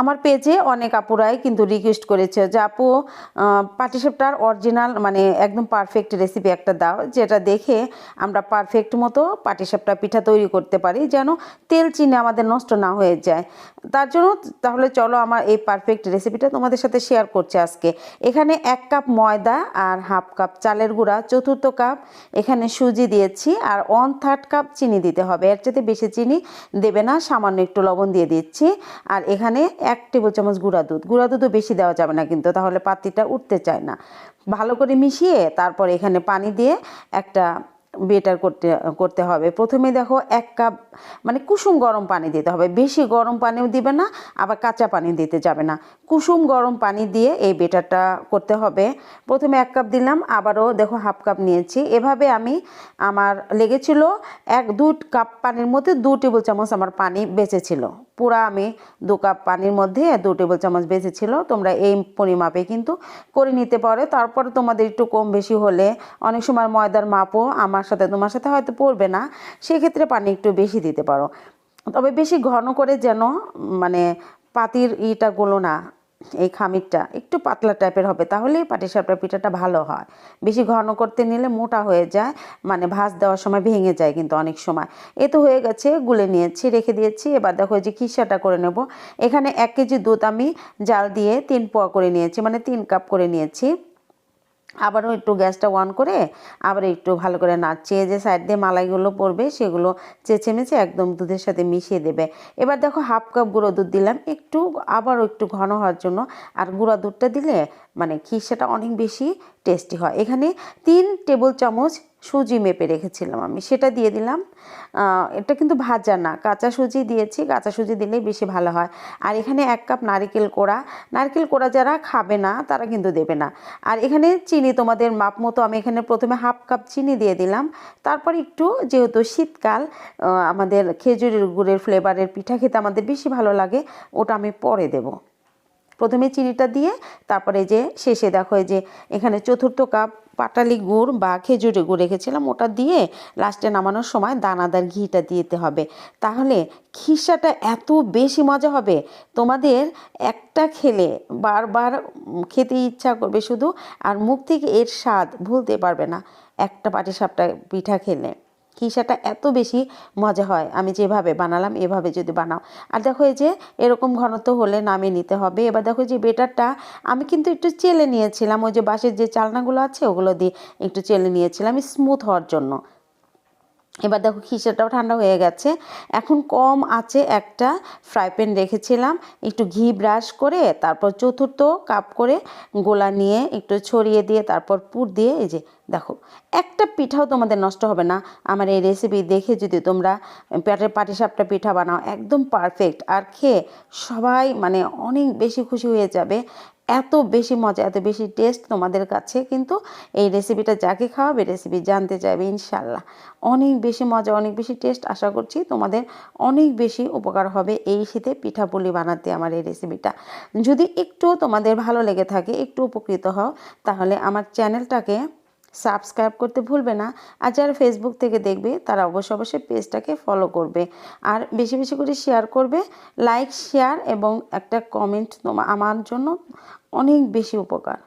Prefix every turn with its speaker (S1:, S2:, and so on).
S1: আমার পেজে অনেক আপুরাই কিন্তু রিকোয়েস্ট করেছে যে, আপু পাটিসাপটার অরিজিনাল মানে একদম পারফেক্ট রেসিপি একটা দাও, যেটা দেখে আমরা পারফেক্ট মতো পাটিসাপটা পিঠা তৈরি করতে পারি, যেন তেল চিনি আমাদের নষ্ট না হয়ে যায়। তার জন্য তাহলে চলো আমার এই পারফেক্ট রেসিপিটা তোমাদের সাথে শেয়ার করছি আজকে। এখানে এক কাপ ময়দা আর হাফ কাপ চালের গুঁড়া, চতুর্থ কাপ এখানে সুজি দিয়েছি, আর ওয়ান থার্ড কাপ চিনি দিতে হবে। এর চাইতে বেশি চিনি দেবে না, সামান্য একটু লবণ দিয়ে দিচ্ছি। আর এখানে এক টেবিল চামচ গুঁড়া দুধ। গুঁড়া দুধও বেশি দেওয়া যাবে না কিন্তু, তাহলে পাতিটা উঠতে চায় না। ভালো করে মিশিয়ে তারপর এখানে পানি দিয়ে একটা বেটার করতে করতে হবে। প্রথমে দেখো এক কাপ মানে কুসুম গরম পানি দিতে হবে। বেশি গরম পানিও দিবে না, আবার কাঁচা পানি দিতে যাবে না। কুসুম গরম পানি দিয়ে এই বেটারটা করতে হবে। প্রথমে এক কাপ দিলাম, আবারও দেখো হাফ কাপ নিয়েছি। এভাবে আমি আমার লেগেছিল এক দু কাপ পানির মধ্যে দু টেবিল চামচ আমার পানি বেঁচেছিল। পুরা আমি দু কাপ পানির মধ্যে দু টেবিল চামচ বেঁচেছিল। তোমরা এই পরিমাপে কিন্তু করে নিতে পারো। তারপর তোমাদের একটু কম বেশি হলে অনেক সময় ময়দার মাপও আমার সাথে, তোমার সাথে হয়তো পড়বে না, সেক্ষেত্রে পানি একটু বেশি দিতে পারো। তবে বেশি ঘন করে যেন মানে পাতির ইটা গুলো না, এই খামিরটা, একটু পাতলা টাইপের হবে, তাহলেই পাটিসাপটা পিঠাটা ভালো হয়। বেশি ঘন করতে নিলে মোটা হয়ে যায় মানে ভাজ দেওয়ার সময় ভেঙে যায় কিন্তু অনেক সময়। এ তো হয়ে গেছে, গুলে নিয়েছি, রেখে দিয়েছি, এবার দেখো যে খিসাটা করে নেব। এখানে এক কেজি দুধ আমি জাল দিয়ে তিন পোয়া করে নিয়েছি মানে তিন কাপ করে নিয়েছি। আবারও একটু গ্যাসটা অন করে আবার একটু ভালো করে নাচিয়ে যে সাইড দিয়ে মালাইগুলো পড়বে, সেগুলো চেঁচে মেচে একদম দুধের সাথে মিশিয়ে দেবে। এবার দেখো হাফ কাপ গুঁড়ো দুধ দিলাম। একটু আবারও একটু ঘন হওয়ার জন্য আর গুঁড়া দুধটা দিলে মানে খিসাটা অনেক বেশি টেস্টি হয়। এখানে তিন টেবিল চামচ সুজি মেপে রেখেছিলাম আমি। সেটা দিয়ে দিলাম। এটা কিন্তু ভাজা না। কাঁচা সুজি দিয়েছি। কাঁচা সুজি দিলেই বেশি ভালো হয়। আর এখানে এক কাপ নারিকেল কোড়া। নারকেল কোড়া যারা খাবে না, তারা কিন্তু দেবে না। আর এখানে চিনি তোমাদের মাপ মতো আমি এখানে প্রথমে হাফ কাপ চিনি দিয়ে দিলাম। তারপর একটু যেহেতু শীতকাল আমাদের খেজুরের গুড়ের ফ্লেভারের পিঠা খেতে আমাদের বেশি ভালো লাগে, ওটা আমি পরে দেবো। প্রথমে চিনিটা দিয়ে তারপরে যে শেষে দেখো যে এখানে চতুর্থ কাপ পাটালি গুড় বা খেজুরি গুড় রেখেছিলাম, ওটা দিয়ে লাস্টে নামানোর সময় দানাদার ঘিটা দিতে হবে। তাহলে খিসাটা এত বেশি মজা হবে। তোমাদের একটা খেলে বারবার খেতে ইচ্ছা করবে শুধু, আর মুখ থেকে এর স্বাদ ভুলতে পারবে না। একটা পাটিসাপটা পিঠা খেলে। খিসাটা এত বেশি মজা হয়। আমি যেভাবে বানালাম, এভাবে যদি বানাও। আর দেখো এই যে, এরকম ঘনত্ব হলে নামিয়ে নিতে হবে। এবার দেখো যে বেটারটা, আমি কিন্তু একটু চেলে নিয়েছিলাম। ওই যে বাঁশের যে চালনাগুলো আছে, ওগুলো দিয়ে একটু চেলে নিয়েছিলাম স্মুথ হওয়ার জন্য। এবার দেখো খিসাটাও ঠান্ডা হয়ে গেছে। এখন কম আছে একটা ফ্রাই প্যান রেখেছিলাম। একটু ঘি ব্রাশ করে, তারপর চতুর্থ কাপ করে গোলা নিয়ে একটু ছড়িয়ে দিয়ে, তারপর পুর দিয়ে, এই যে দেখো, একটা পিঠাও তোমাদের নষ্ট হবে না। আমার এই রেসিপি দেখে যদি তোমরা পেটের পাটিসাপটা পিঠা বানাও, একদম পারফেক্ট আর খেয়ে সবাই মানে অনেক বেশি খুশি হয়ে যাবে। এত বেশি মজা, এত বেশি টেস্ট তোমাদের কাছে, কিন্তু এই রেসিপিটা যাকে খাওয়াবে রেসিপি জানতে চাইবে ইনশাল্লাহ অনেক বেশি মজা, অনেক বেশি টেস্ট আশা করছি তোমাদের অনেক বেশি উপকার হবে এই শীতে পিঠাপুলি বানাতে আমার এই রেসিপিটা যদি একটু তোমাদের ভালো লেগে থাকে, একটু উপকৃত হও, তাহলে আমার চ্যানেলটাকে সাবস্ক্রাইব করতে ভুলবে না। আর যারা ফেসবুক থেকে দেখবে, তারা অবশ্যই অবশ্যই পেজটাকে ফলো করবে। আর বেশি বেশি করে শেয়ার করবে লাইক শেয়ার এবং একটা কমেন্ট আমার জন্য অনেক বেশি উপকার।